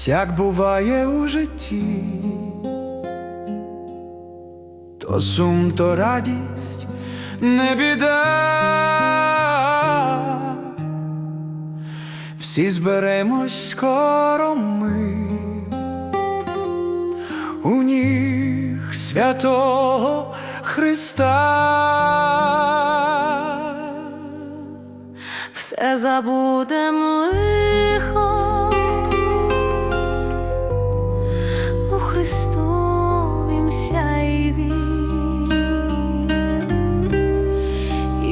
всяк буває у житті, то сум, то радість, не біда. Всі зберемось скоро ми у ніг святого Христа. все забудем лихо Христовім сяйві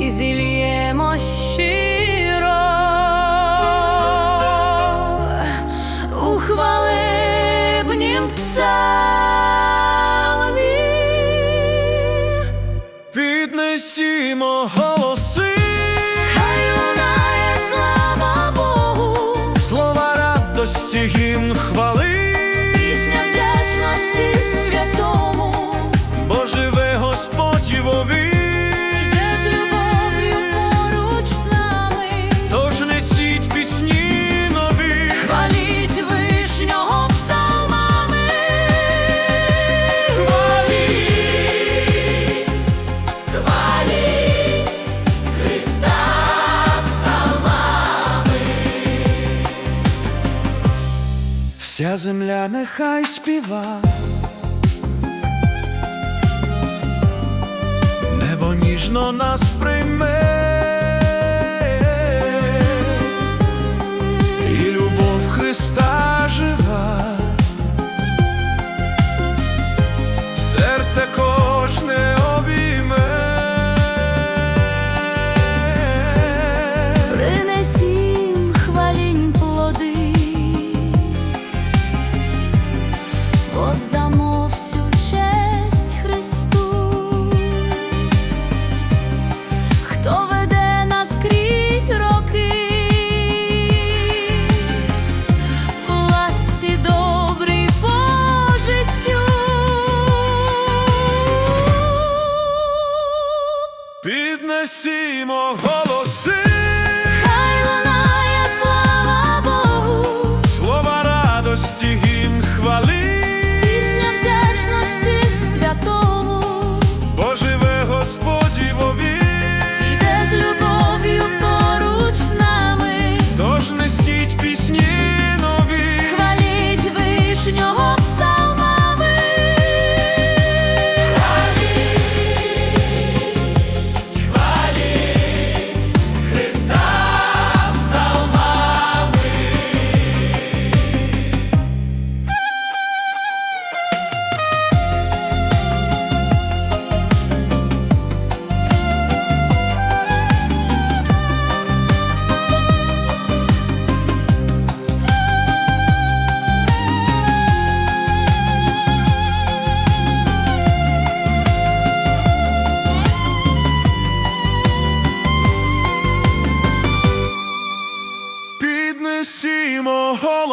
і зільємо щиро у хвалебнім псалмі. Піднесімо голоси, слова радості, гімн хвали, вся земля нехай співа. Небо ніжно нас прийме, і любов Христа жива, серце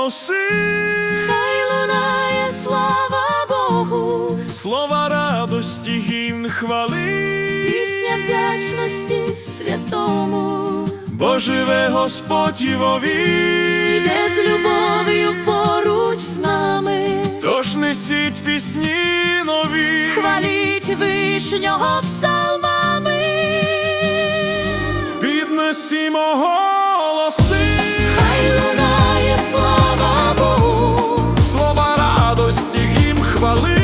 голоси, Хай лунає слава Богу, слова радості, гімн хвали, пісня вдячності святому, бо живе Господь і вовік. іде з любов'ю поруч з нами. Тож несіть пісні нові, Хваліть вишнього псалмами. Хвали,